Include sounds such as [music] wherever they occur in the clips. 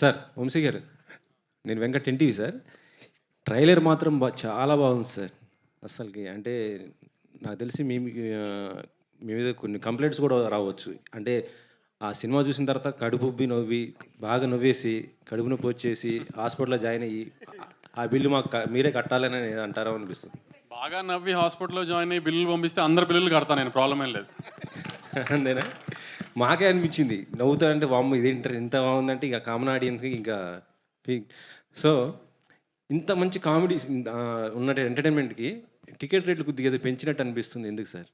Sir Vamsi గారు నేను Venkat NTV sir. Trailer మాత్రం బా చాలా బాగుంది సార్. అసలుకి అంటే నాకు తెలిసి మీ మీ మీద కొన్ని కంప్లైంట్స్ కూడా రావచ్చు. అంటే ఆ సినిమా చూసిన తర్వాత కడుపు ఉబ్బి నవ్వి బాగా నవ్వేసి కడుపు నొప్పి వచ్చేసి హాస్పిటల్లో జాయిన్ అయ్యి ఆ- బిల్లు మాకు మీరే కట్టాలని అంటారో అనిపిస్తుంది. బాగా నవ్వి హాస్పిటల్లో జాయిన్ అయ్యి బిల్లులు పంపిస్తే అందరు బిల్లులు కడతాను నేను ప్రాబ్లం ఏం లేదు. [laughs] అంతేనా? మాకే అనిపించింది. నవ్వుతా అంటే వామ్మ ఇదేంటారు ఎంత బాగుందంటే ఇంకా కామన్ ఆడియన్స్కి ఇంకా సో ఇంత మంచి కామెడీ ఉన్న ఎంటర్టైన్మెంట్కి టికెట్ రేట్లు కొద్దిగా పెంచినట్టు అనిపిస్తుంది. ఎందుకు sir?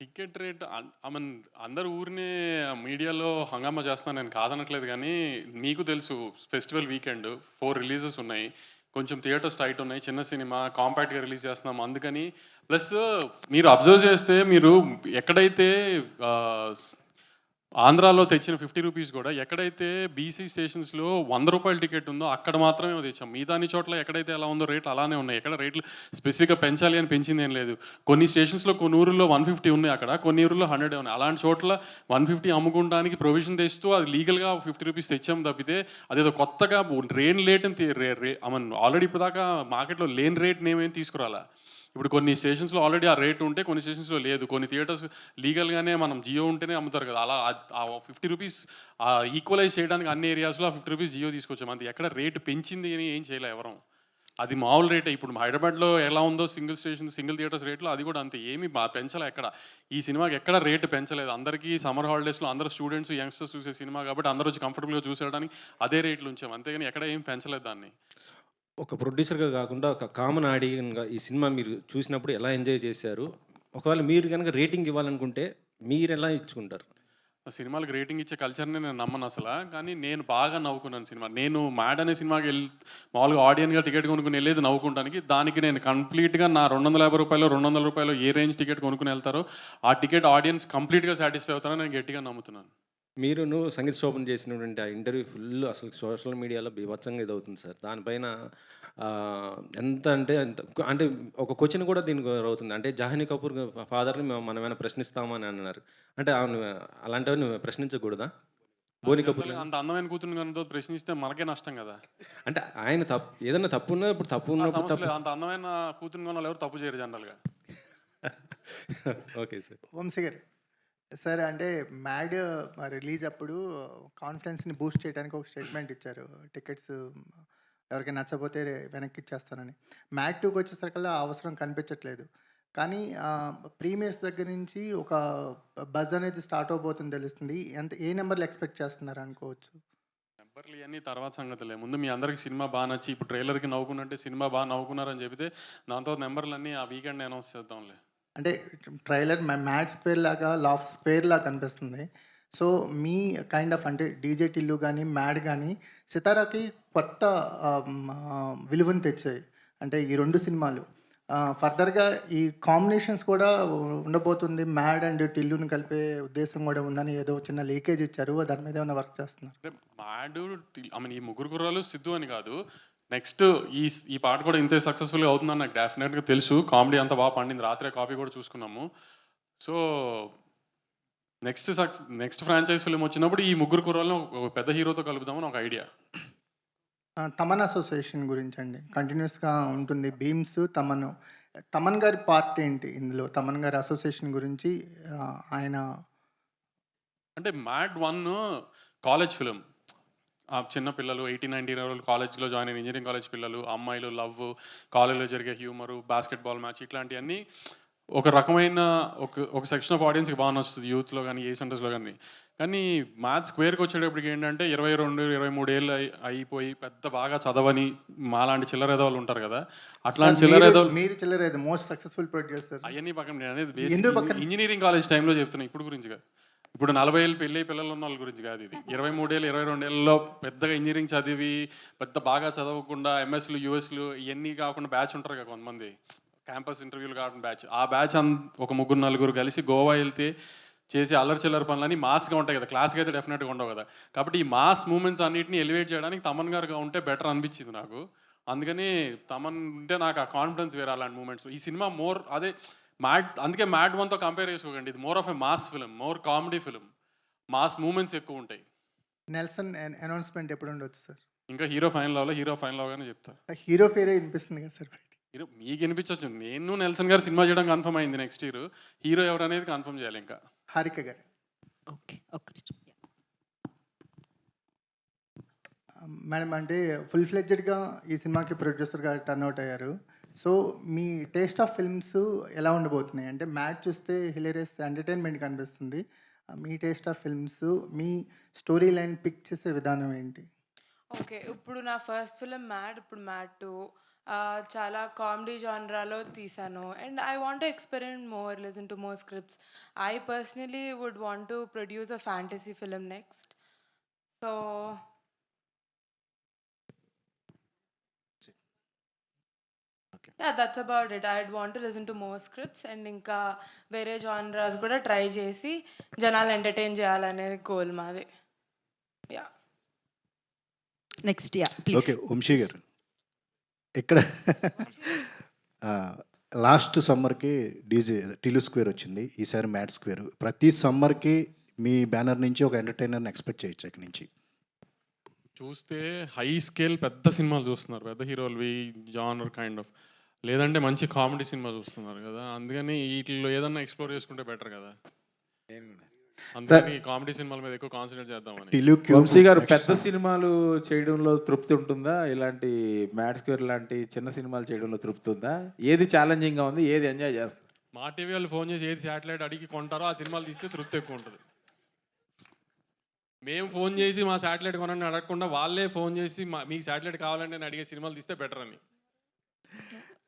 Ticket rate I mean అందరు ఊరినే మీడియాలో హంగామా చేస్తాను నేను కాదనట్లేదు కానీ మీకు తెలుసు ఫెస్టివల్ వీకెండ్ ఫోర్ రిలీజెస్ ఉన్నాయి. కొంచెం థియేటర్స్ టైట్ ఉన్నాయి చిన్న సినిమా కాంపాక్ట్గా రిలీజ్ చేస్తున్నాం. అందుకని ప్లస్ మీరు అబ్జర్వ్ చేస్తే మీరు ఎక్కడైతే ఆంధ్రాలో తెచ్చిన ఫిఫ్టీ రూపీస్ కూడా ఎక్కడైతే బీసీ స్టేషన్స్లో వంద రూపాయల టికెట్ ఉందో అక్కడ మాత్రమే తెచ్చాం. మిగతాని చోట్ల ఎక్కడైతే ఎలా ఉందో రేట్లు అలానే ఉన్నాయి. ఎక్కడ రేట్లు స్పెసిఫిక్గా పెంచాలి అని పెంచింది ఏం లేదు. కొన్ని స్టేషన్స్లో కొన్ని ఊర్లో వన్ ఫిఫ్టీ ఉన్నాయి అక్కడ కొన్ని ఊర్లో హండ్రెడ్ ఉన్నాయి. అలాంటి చోట్ల వన్ ఫిఫ్టీ అమ్ముకోవడానికి ప్రొవిజన్ తెస్తూ అది లీగల్గా ఫిఫ్టీ రూపీస్ తెచ్చాం తప్పితే అదేదో కొత్తగా రేన్ లేట్ అని ఆల్రెడీ ఇప్పుడు దాకా మార్కెట్లో లేని రేట్ నేమేం తీసుకురాలా. ఇప్పుడు కొన్ని స్టేషన్స్లో ఆల్రెడీ ఆ రేట్ ఉంటే కొన్ని స్టేషన్స్లో లేదు. కొన్ని థియేటర్స్ లీగల్గానే మనం జియో ఉంటేనే అమ్ముతారు కదా. అలా ఆ- ఫిఫ్టీ రూపీస్ ఈక్వలైజ్ చేయడానికి అన్ని ఏరియాస్లో ఆ ఫిఫ్టీ రూపీస్ జియో తీసుకొచ్చాం. అంతే. ఎక్కడ రేటు పెంచింది అని ఏం చేయలే ఎవరం. అది మామూలు రేటే ఇప్పుడు హైదరాబాద్లో ఎలా ఉందో సింగిల్ స్టేషన్ సింగిల్ థియేటర్స్ రేట్లో అది కూడా అంతే. ఏమి పెంచలే ఎక్కడ. ఈ సినిమాకి ఎక్కడ రేటు పెంచలేదు. అందరికీ సమ్మర్ హాలిడేస్లో అందరూ స్టూడెంట్స్ యంగ్స్టర్స్ చూసే సినిమా కాబట్టి అందరూ వచ్చి కంఫర్టబుల్గా చూసేయడానికి అదే రేట్లు ఉంచాం. అంతేగాని ఎక్కడ ఏం పెంచలేదు దాన్ని. ఒక ప్రొడ్యూసర్గా కాకుండా ఒక కామన్ ఆడియన్గా ఈ సినిమా మీరు చూసినప్పుడు ఎలా ఎంజాయ్ చేశారు? ఒకవేళ మీరు కనుక రేటింగ్ ఇవ్వాలనుకుంటే మీరు ఎలా ఇచ్చుకుంటారు? ఆ సినిమాలకు రేటింగ్ ఇచ్చే కల్చర్ని నేను నమ్మను అసలు. కానీ నేను బాగా నవ్వుకున్నాను సినిమా. నేను మ్యాడ్ అనే సినిమాకి వెళ్ళి మామూలుగా ఆడియన్గా టికెట్ కొనుక్కుని వెళ్ళేది నవ్వుకుంటానికి దానికి నేను కంప్లీట్గా నా రెండు వందల యాభై రూపాయలు రెండు వందల రూపాయలు ఏ రేంజ్ టికెట్ కొనుక్కుని వెళ్తారో ఆ టికెట్ ఆడియన్స్ కంప్లీట్గా సాటిస్ఫై అవుతారని నేను గట్టిగా నమ్ముతున్నాను. మీరును సంగీత శోభన్ చేసినటువంటి ఆ ఇంటర్వ్యూ ఫుల్ అసలు సోషల్ మీడియాలో బీభత్సంగా ఇది అవుతుంది సార్. దానిపైన ఆ, ఎంత అంటే ఎంత అంటే ఒక క్వశ్చన్ కూడా దీనికి అవుతుంది అంటే జాహ్నీ కపూర్ ఫాదర్ని మనం ఏమైనా ప్రశ్నిస్తామా అని అన్నారు. అంటే అవును అలాంటివి నువ్వు ప్రశ్నించకూడదా? బోని కపూర్ అంత అందమైన కూతురు కనుక ప్రశ్నిస్తే మనకే నష్టం కదా. అంటే ఆయన తప్పు ఏదైనా తప్పు ఉన్నా ఇప్పుడు తప్పు ఆ ఉన్నప్పుడు సమస్య లేదు. అంత అందమైన కూతురు కొన్న ఎవరు తప్పు చేయరు జనరల్గా. [laughs] Okay sir. వంశీ గారు సార్ అంటే మ్యాడ్ రిలీజ్ అప్పుడు కాన్ఫిడెన్స్ని బూస్ట్ చేయడానికి ఒక స్టేట్మెంట్ ఇచ్చారు. టికెట్స్ ఎవరికైనా నచ్చపోతే వెనక్కి ఇచ్చేస్తానని. మ్యాడ్ టూకి వచ్చేసరికల్లా ఆ అవసరం కనిపించట్లేదు. కానీ ప్రీమియర్స్ దగ్గర నుంచి ఒక బజ్ అనేది స్టార్ట్ అవబోతుంది తెలుస్తుంది. ఎంత ఏ నెంబర్లు ఎక్స్పెక్ట్ చేస్తున్నారు అనుకోవచ్చు? నెంబర్లు ఇవన్నీ తర్వాత సంగతులే. ముందు మీ అందరికి సినిమా బాగా నచ్చి ఇప్పుడు ట్రైలర్కి నవ్వుకున్నట్టే సినిమా బాగా నవ్వుకున్నారని చెబితే దాంతో నెంబర్లన్నీ ఆ వీకెండ్ అనౌన్స్ చేద్దాంలే. అంటే ట్రైలర్ మ్యాడ్ స్క్వేర్ లాగా లాఫ్ స్క్వేర్ లాగా కనిపిస్తుంది. సో మీ కైండ్ ఆఫ్ అంటే డీజే టిల్లు కానీ మ్యాడ్ కానీ సితారాకి కొత్త విలువను తెచ్చాయి. అంటే ఈ రెండు సినిమాలు. ఫర్దర్గా ఈ కాంబినేషన్స్ కూడా ఉండబోతుంది. మ్యాడ్ అండ్ టిల్లుని కలిపే ఉద్దేశం కూడా ఉందని ఏదో చిన్న లీకేజ్ ఇచ్చారు. దాని మీద ఏమైనా వర్క్ చేస్తున్నారు? అంటే ఐ మీన్ ఈ ముగ్గురు గుర్రాలు సిద్ధు అని కాదు. నెక్స్ట్ ఈ ఈ పాట కూడా ఇంతే సక్సెస్ఫుల్గా అవుతుందని నాకు డెఫినెట్గా తెలుసు. కామెడీ అంతా బాగా పండింది. రాత్రే కాపీ కూడా చూసుకున్నాము. So next success next franchise film వచ్చినప్పుడు ఈ ముగ్గురు కుర్రాలను ఒక పెద్ద హీరోతో కలుపుదామని ఒక ఐడియా తమన్ అసోసియేషన్ గురించి అండి. కంటిన్యూస్గా ఉంటుంది. భీమ్స్ తమన్. తమన్ గారి పార్ట్ ఏంటి ఇందులో? తమన్ గారి అసోసియేషన్ గురించి ఆయన అంటే మ్యాడ్ వన్ కాలేజ్ ఫిలిం ఆ చిన్న పిల్లలు ఎయిటీన్ నైన్టీన్ ఇయర్ కాలేజ్లో జాయిన్ అయిన ఇంజనీరింగ్ కాలేజ్ పిల్లలు అమ్మాయిలు లవ్ కాలేజ్లో జరిగే హ్యూమరు బాస్కెట్బాల్ మ్యాచ్ ఇట్లాంటివన్నీ ఒక రకమైన ఒక ఒక సెక్షన్ ఆఫ్ ఆడియన్స్కి బాగా నచ్చుతుంది యూత్లో కానీ ఏ సెంటర్స్లో కానీ కానీ మ్యాథ్స్ స్క్వేర్కి వచ్చేటప్పటికి ఏంటంటే ఇరవై రెండు ఇరవై మూడు ఏళ్ళు అయి- అయిపోయి పెద్ద బాగా చదవని మాలాంటి చిల్లర ఎదవాళ్ళు ఉంటారు కదా. అట్లాంటి చిల్లర మీరు- చిల్లరేది మోస్ట్ సక్సెస్ఫుల్ ప్రొడ్యూసర్ అవన్నీ పక్కన నేను అనేది? ఇంజనీరింగ్ కాలేజ్ టైంలో చెప్తున్నా ఇప్పుడు గురించి కాదు. ఇప్పుడు నలభై ఏళ్ళు పెళ్ళి పిల్లలు ఉన్న వాళ్ళ గురించి కాదు ఇది. ఇరవై మూడేళ్ళు ఇరవై రెండేళ్ళలో పెద్దగా ఇంజనీరింగ్ చదివి పెద్ద బాగా చదవకుండా ఎంఎస్లు యూఎస్లు ఇవన్నీ కాకుండా బ్యాచ్ ఉంటారు కదా కొంతమంది. క్యాంపస్ ఇంటర్వ్యూలు కాకుండా బ్యాచ్ ఆ బ్యాచ్ అంత ఒక ముగ్గురు నలుగురు కలిసి గోవా వెళ్తే చేసే అల్లరి చిల్లర పనులని మాస్గా ఉంటాయి కదా. క్లాస్కి అయితే డెఫినెట్గా ఉండవు కదా. కాబట్టి ఈ మాస్ మూమెంట్స్ అన్నింటిని ఎలివేట్ చేయడానికి తమన్ గారుగా ఉంటే బెటర్ అనిపించింది నాకు. అందుకని తమన్ ఉంటే నాకు ఆ కాన్ఫిడెన్స్ వేరే అలాంటి మూమెంట్స్ ఈ సినిమా మోర్ అదే మ్యాడ్ అందుకే మ్యాడ్ వన్తో కంపేర్ చేసుకోకండి. ఇది more of a mass film more comedy film. Mass moments ఎక్కువ ఉంటాయి. నెల్సన్ అనౌన్స్మెంట్ ఎప్పుడు ఉండొచ్చు సార్? ఇంకా హీరో ఫైనల్ అవ్వాలి హీరో ఫైనల్ అవగానే చెప్తా. హీరో పేరే వినిపిస్తుంది కదా సార్ హీరో మీకు వినిపించవచ్చు నేను నెల్సన్ గారు సినిమా చేయడం కన్ఫర్మ్ అయింది నెక్స్ట్ ఇయర్. హీరో ఎవరు అనేది కన్ఫర్మ్ చేయాలి ఇంకా. Harika garu. Okay Yeah. Madam అంటే ఫుల్ ఫ్లెడ్జెడ్గా ఈ సినిమాకి ప్రొడ్యూసర్గా టర్న్ అవుట్ అయ్యారు. సో మీ టేస్ట్ ఆఫ్ ఫిల్మ్స్ ఎలా ఉండబోతున్నాయి? అంటే మ్యాచ్ చూస్తే హిలేరియస్ ఎంటర్టైన్మెంట్ కనిపిస్తుంది. మీ టేస్ట్ ఆఫ్ ఫిల్మ్స్ మీ స్టోరీ లైన్ పిక్ చేసే విధానం ఏంటి? ఓకే ఇప్పుడు నా ఫస్ట్ ఫిలిం మ్యాడ్ ఇప్పుడు మ్యాడ్ టూ. చాలా కామెడీ జానరాలో తీసాను. And I want to experiment more listen to more scripts. I personally would want to produce a fantasy film next. So yeah that's about it I want to listen to more scripts and ఇంకా వేరే genres కూడా try చేసి జనాలు entertain చేయాలనేది goal మాది. Yeah next yeah please okay Vamsi garu. ఇక్కడ last సమ్మర్కి DJ టిలు square వచ్చింది. ఈసారి మ్యాట్ స్క్వేర్ ప్రతి సమ్మర్కి మీ బ్యానర్ నుంచి ఒక ఎంటర్టైనర్ని ఎక్స్పెక్ట్ చేయొచ్చు ఇక్కడ నుంచి. చూస్తే హై స్కేల్ పెద్ద సినిమాలు చూస్తున్నారు. పెద్ద హీరోలు జానర్ కైండ్ ఆఫ్ లేదంటే మంచి కామెడీ సినిమా చూస్తున్నారు కదా అందుకని వీటిలో ఏదన్నా ఎక్స్ప్లోర్ చేసుకుంటే బెటర్ కదా. అందుకని కామెడీ సినిమాల మీద ఎక్కువ కాన్సన్ట్రేట్ చేద్దామని. వంశీ గారు పెద్ద సినిమాలు చేయడంలో తృప్తి ఉంటుందా? ఇలాంటి మ్యాట్ స్క్వేర్ లాంటి చిన్న సినిమాలు చేయడంలో తృప్తి ఉందా? ఏది ఛాలెంజింగ్గా ఉంది ఏది ఎంజాయ్ చేస్తుంది? మా టీవీ వాళ్ళు ఫోన్ చేసి ఏది శాటిలైట్ అడిగి కొంటారో ఆ సినిమాలు తీస్తే తృప్తి ఎక్కువ ఉంటుంది. మేము ఫోన్ చేసి మా శాటిలైట్ కొనని అడగకుండా వాళ్ళే ఫోన్ చేసి మా మీకు శాటిలైట్ కావాలంటే నేను అడిగే సినిమాలు తీస్తే బెటర్ అని.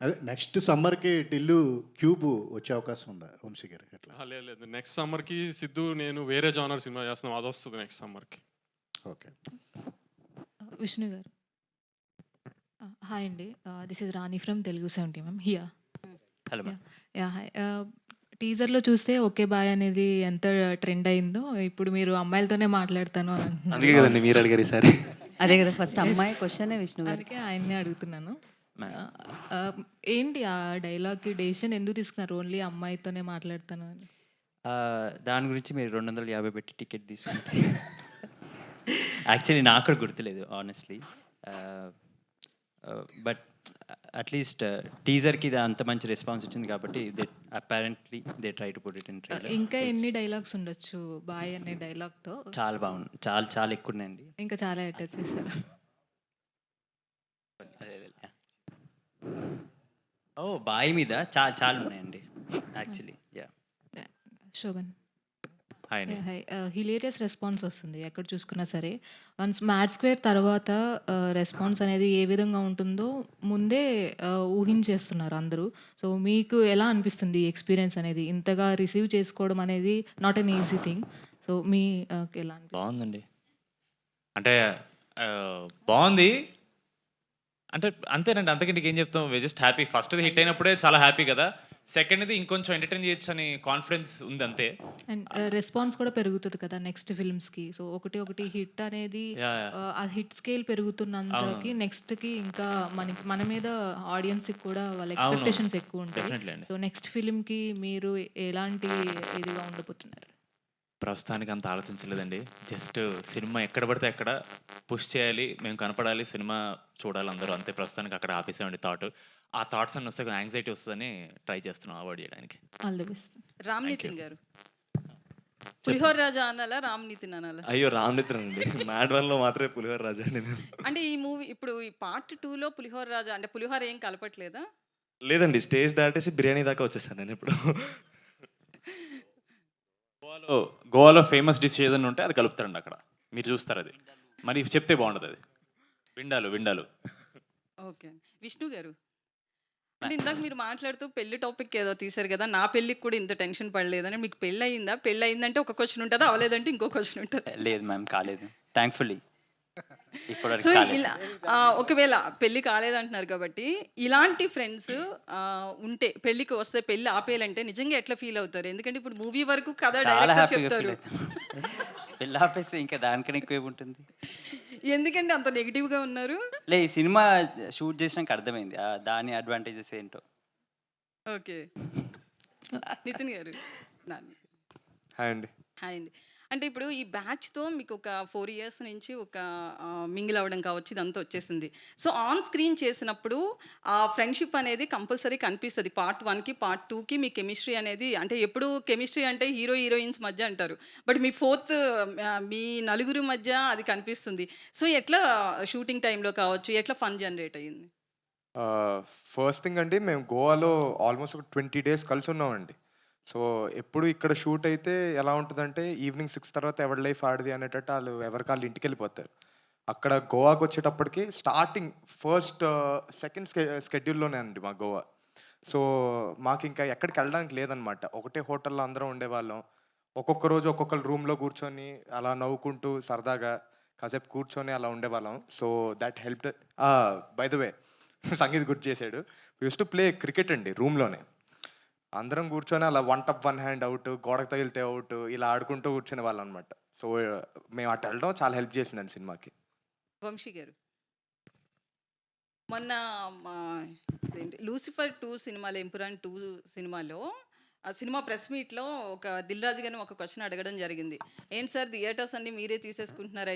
అదే నెక్స్ట్ సమ్మర్కి టిల్లు క్యూబ్ వచ్చే అవకాశం ఉందా వంశీ గారు ఎట్లా ఆ, లేదు లేదు. నెక్స్ట్ సమ్మర్కి సిద్ధు నేను వేరే జానర్ సినిమా చేస్తున్నాం అది వస్తుంది నెక్స్ట్ సమ్మర్కి ఓకే. విష్ణు గారు. హాయ్ అండి. This is Rani from Telugu seventy ma'am hiya hello yeah yeah hi టీజర్లో చూస్తే ఓకే బాయ్ అనేది ఎంత ట్రెండ్ అయిందో ఇప్పుడు మీరు అమ్మాయిలతోనే మాట్లాడతాను అని అంటున్నారు. అందుకే కదండి మీరు అడిగారు ఈసారి. అదే కదా ఫస్ట్ అమ్మాయి క్వశ్చన్ విష్ణు గారు. అందుకే ఆయన్నే అడుగుతున్నాను. ఏంటి ఆ డైలాగ్కి డెసిషన్ ఎందుకు తీసుకున్నారు? ఓన్లీ అమ్మాయితోనే మాట్లాడతాను అని. దాని గురించి మీరు రెండు వందల యాభై పెట్టి టికెట్ తీసుకుంటే. యాక్చువల్లీ నాకు కూడా గుర్తులేదు ఆనెస్ట్లీ బట్ అట్లీస్ట్ టీజర్కి ఇది అంత మంచి రెస్పాన్స్ వచ్చింది కాబట్టి they apparently they try to put it in ఇంకా ఎన్ని డైలాగ్స్ ఉండొచ్చు? బాయ్ అనే డైలాగ్తో. చాలా బాగుంది చాలా చాలా ఎక్కువ ఉన్నాయండి. ఇంకా చాలా అటాచ్ చేశారు. ఓ బాయ్ మీద చాలా చాలా ఉన్నాయండి. Actually yeah Shobhan. హాయ్ అండి. హై హిలేరియస్ రెస్పాన్స్ వస్తుంది ఎక్కడ చూసుకున్నా సరే. వన్స్ మ్యాట్ స్క్వేర్ తర్వాత రెస్పాన్స్ అనేది ఏ విధంగా ఉంటుందో ముందే uh, ఊహించేస్తున్నారు అందరూ. సో మీకు ఎలా అనిపిస్తుంది ఎక్స్పీరియన్స్ అనేది? ఇంతగా రిసీవ్ చేసుకోవడం అనేది not an easy thing so me uh, ఎలా అనిపిస్తుంది? బాగుందండి. అంటే బాగుంది అంటే అంతేనండి అంతకంటే ఏం చెప్తాం? We just happy first hit అయినప్పుడే చాలా హ్యాపీ కదా. సెకండ్ది ఇంకొంచెం ఎంటర్టైన్ చేయొచ్చు అని కాన్ఫిడెన్స్ ఉంది అంతే. అండ్ రెస్పాన్స్ కూడా పెరుగుతుంది కదా నెక్స్ట్ ఫిల్మ్స్కి సో ఒకటి ఒకటి హిట్ అనేది uh, ఆ హిట్ స్కేల్ పెరుగుతున్నంతకి నెక్స్ట్కి ఇంకా మనకి మన మీద ఆడియన్స్కి కూడా వాళ్ళ ఎక్స్పెక్టేషన్స్ ఎక్కువ ఉంటాయి. సో నెక్స్ట్ ఫిలింకి మీరు ఎలాంటి ఇదిగా ఉండబోతున్నారు? ప్రస్తుతానికి అంత ఆలోచించలేదండి. జస్ట్ సినిమా ఎక్కడ పడితే ఎక్కడ పుష్ చేయాలి మేము కనపడాలి సినిమా చూడాలి అందరూ. అంతే ప్రస్తుతానికి అక్కడ ఆపేసామండి థాట్. ఆ థాట్స్ అన్ని వస్తే యాంగ్జైటీ వస్తుందని ట్రై చేస్తున్నాం అవాయిడ్ చేయడానికి. All the best. Ram Nitin garu. Pulihora Raja అనాలా రామ్ నితిన్ అనాలా? అయ్యో రామనిద్ర అండి. మ్యాడ్ వన్లో మాత్రమే పులిహోర రాజా అండి నేను. అంటే ఈ మూవీ ఇప్పుడు ఈ పార్ట్ టూలో పులిహోర రాజా అంటే పులిహోర ఏం కలపట్లేదా? లేదండి స్టేజ్ దాటేసి బిర్యానీ దాకా వచ్చేసాను నేను ఇప్పుడు. గోవాలో గోవాలో ఫేమస్ డిష్ ఏదైనా ఉంటే అది కలుపుతారండి అక్కడ. మీరు చూస్తారు అది. మరి చెప్తే బాగుంటుంది అది. విండాలు విండాలు. ఓకే. విష్ణు గారు. అంటే ఇందాక మీరు మాట్లాడుతూ పెళ్ళి టాపిక్ ఏదో తీశారు కదా నా పెళ్ళికి కూడా ఇంత టెన్షన్ పడలేదని. మీకు పెళ్ళి అయిందా పెళ్ళి అయిందంటే ఒక క్వశ్చన్ ఉంటుంది? అవలేదంటే ఇంకో క్వశ్చన్ ఉంటుంది? లేదు మ్యామ్ కాలేదు. థ్యాంక్ఫుల్లీ సో ఇలా ఆ, ఒకవేళ పెళ్ళి కాలేదంటున్నారు కాబట్టి ఇలాంటి ఫ్రెండ్స్ ఉంటే పెళ్ళికి వస్తే పెళ్ళి ఆపేయాలంటే నిజంగా ఎట్లా ఫీల్ అవుతారు? ఎందుకంటే ఇప్పుడు మూవీ వరకు కథ చాలా హ్యాపీగా ఫీల్ చెప్తారు. అవుతాం. పెళ్ళి ఆపేస్తే ఇంకా దానికన్నా ఎక్కువ ఏముంటుంది ఎందుకంటే అంత నెగిటివ్గా ఉన్నారు? లే ఈ సినిమా షూట్ చేసినాక అర్థమైంది. ఆ దాని అడ్వాంటేజెస్ ఏంటో. ఓకే. నితిన్ గారు నాన్న. హాయ్ అండి. హాయ్ అండి. అంటే ఇప్పుడు ఈ బ్యాచ్తో మీకు ఒక ఫోర్ ఇయర్స్ నుంచి ఒక మింగిల్ అవ్వడం కావచ్చు ఇదంతా వచ్చేసింది. సో ఆన్ స్క్రీన్ చేసినప్పుడు ఆ ఫ్రెండ్షిప్ అనేది కంపల్సరీ కనిపిస్తుంది. పార్ట్ వన్కి పార్ట్ టూకి మీ కెమిస్ట్రీ అనేది అంటే ఎప్పుడు కెమిస్ట్రీ అంటే హీరో హీరోయిన్స్ మధ్య అంటారు. బట్ మీ ఫోర్త్ మీ నలుగురు మధ్య అది కనిపిస్తుంది. సో ఎట్లా షూటింగ్ టైంలో కావచ్చు ఎట్లా ఫన్ జనరేట్ అయ్యింది? ఫస్ట్ థింగ్ అండి మేము గోవాలో ఆల్మోస్ట్ ఒక ట్వంటీ డేస్ కలిసి ఉన్నామండి. సో ఎప్పుడు ఇక్కడ షూట్ అయితే ఎలా ఉంటుందంటే ఈవినింగ్ సిక్స్ తర్వాత ఎవరి లైఫ్ ఆడిది అనేటట్టు వాళ్ళు ఎవరికి వాళ్ళు ఇంటికి వెళ్ళిపోతారు అక్కడ గోవాకి వచ్చేటప్పటికి స్టార్టింగ్ ఫస్ట్ సెకండ్ స్కె స్కెడ్యూల్లోనే అండి మా గోవా. సో మాకు ఇంకా ఎక్కడికి వెళ్ళడానికి లేదనమాట. ఒకటే హోటల్లో అందరం ఉండేవాళ్ళం. ఒక్కొక్క రోజు ఒక్కొక్కరు రూమ్లో కూర్చొని అలా నవ్వుకుంటూ సరదాగా కాసేపు కూర్చొని అలా ఉండేవాళ్ళం. So that help by the way Sangeet గుర్తు చేశాడు. యూస్ టు ప్లే క్రికెట్ అండి రూమ్లోనే. అందరం కూర్చొని అలా వన్ టప్ వన్ హ్యాండ్ అవుట్ గోడకు తగిలితే అవుట్ ఇలా ఆడుకుంటూ కూర్చునే వాళ్ళం అనమాట సో మేము అటు వెళ్ళడం చాలా హెల్ప్ చేసిందండి సినిమాకి. వంశీ గారు. మొన్న మా లూసిఫర్ టూ సినిమాలో ఎంపురాన్ టూ సినిమాలో ఆ సినిమా ప్రెస్ మీట్లో ఒక దిల్ రాజు గారిని ఒక క్వశ్చన్ అడగడం జరిగింది. ఏంటి సార్ థియేటర్స్ అన్ని మీరే తీసేసుకుంటున్నారా?